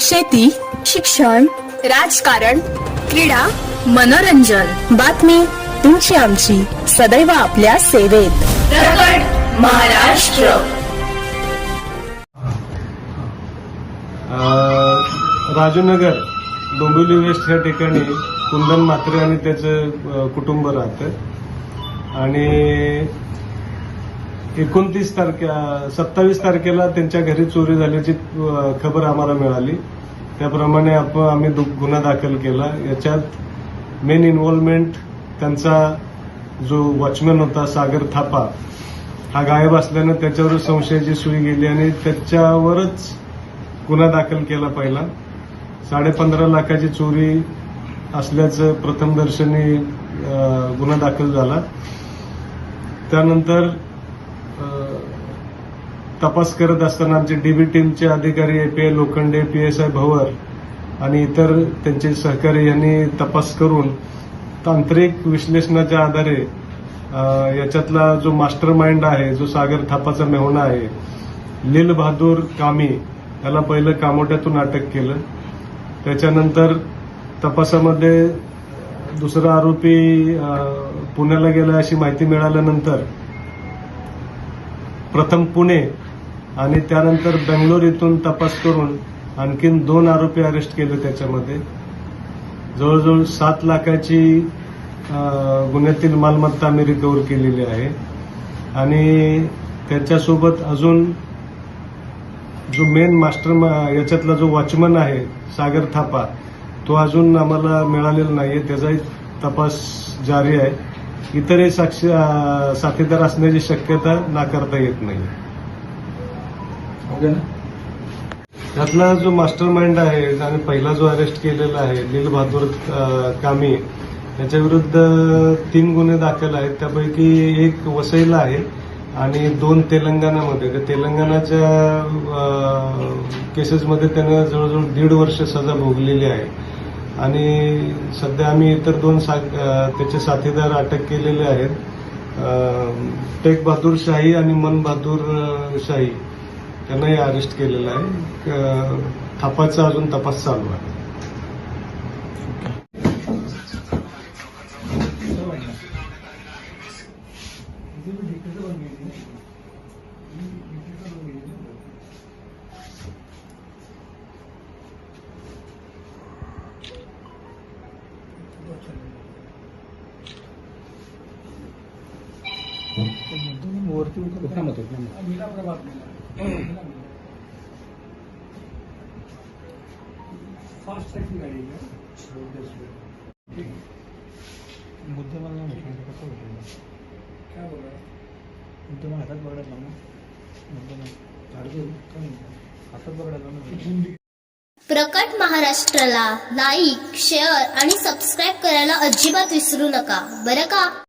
शेती शिक्षण राजकारण क्रीडा मनोरंजन. बातमी तुमची आमची. सदैव आपल्या सेवेत. महाराष्ट्र. अं, राजूनगर डोंबिवली वेस्ट या ठिकाणी कुंदन म्हात्रे आणि त्याचं कुटुंब राहतं. आणि एकोणतीस तारखे सत्तावीस तारखेला त्यांच्या घरी चोरी झाल्याची खबर आम्हाला मिळाली. त्याप्रमाणे आपण आम्ही गुन्हा दाखल केला. याच्यात मेन इन्व्हॉल्वमेंट त्यांचा जो वॉचमॅन होता सागर थापा हा गायब असल्यानं त्याच्यावर संशयाची सुई गेली आणि त्याच्यावरच गुन्हा दाखल केला पहिला. साडेपंधरा लाखाची चोरी असल्याचं प्रथमदर्शनी गुन्हा दाखल झाला. त्यानंतर तपास करत असताना आमचे डीबी टीमचे अधिकारी A P I Lokhande P S I Bhavar आणि इतर त्यांचे सहकारी यांनी तपास करून तांत्रिक विश्लेषणाच्या आधारे याच्यातला जो मास्टर माइंड आहे जो सागर थापाचा मेहुणा आहे लील बहादूर कामी याला पहिलं कामोट्यातून अटक केलं. त्याच्यानंतर तपासामध्ये दुसरा आरोपी पुण्याला गेला अशी माहिती मिळाल्यानंतर प्रथम पुणे आणि त्यानंतर बेंगलोर इथून तपास करून आणखीन दोन आरोपी अरेस्ट केले त्याच्यामध्ये. जवळजवळ सात लाखाची गुन्ह्यातील मालमत्ता आम्ही रिकव्हर केलेली आहे. आणि त्याच्यासोबत अजून जो मेन मास्टर याच्यातला जो वॉचमन आहे सागर थापा तो अजून आम्हाला मिळालेला नाहीये. त्याचाही तपास जारी आहे. इतरही साक्षी साथीदार असण्याची शक्यता नाकारता येत नाही त्यातला जो मास्टर माइंड आहे आणि पहिला जो अरेस्ट केलेला आहे लील बहादूर कामी याच्या विरुद्ध तीन गुन्हे दाखल आहेत. त्यापैकी एक वसईला आहे आणि दोन तेलंगणामध्ये. तर तेलंगणाच्या केसेसमध्ये त्यानं जवळजवळ दीड वर्ष सजा भोगलेली आहे. आणि सध्या आम्ही इतर दोन सा त्याचे साथीदार अटक केलेले आहेत. टेक बहादूर शाही आणि मन बहादूर शाही. त्यांनाही अरेस्ट केलेलं आहे. थापाचा अजून तपास चालू आहे. मुद्दे नाही कसं होतं काय बोला मुद्दे हातात पकडायला ना हातात पकडायला ना प्रकट महाराष्ट्राला लाईक शेअर आणि सबस्क्राईब करायला अजिबात विसरू नका. बरं का?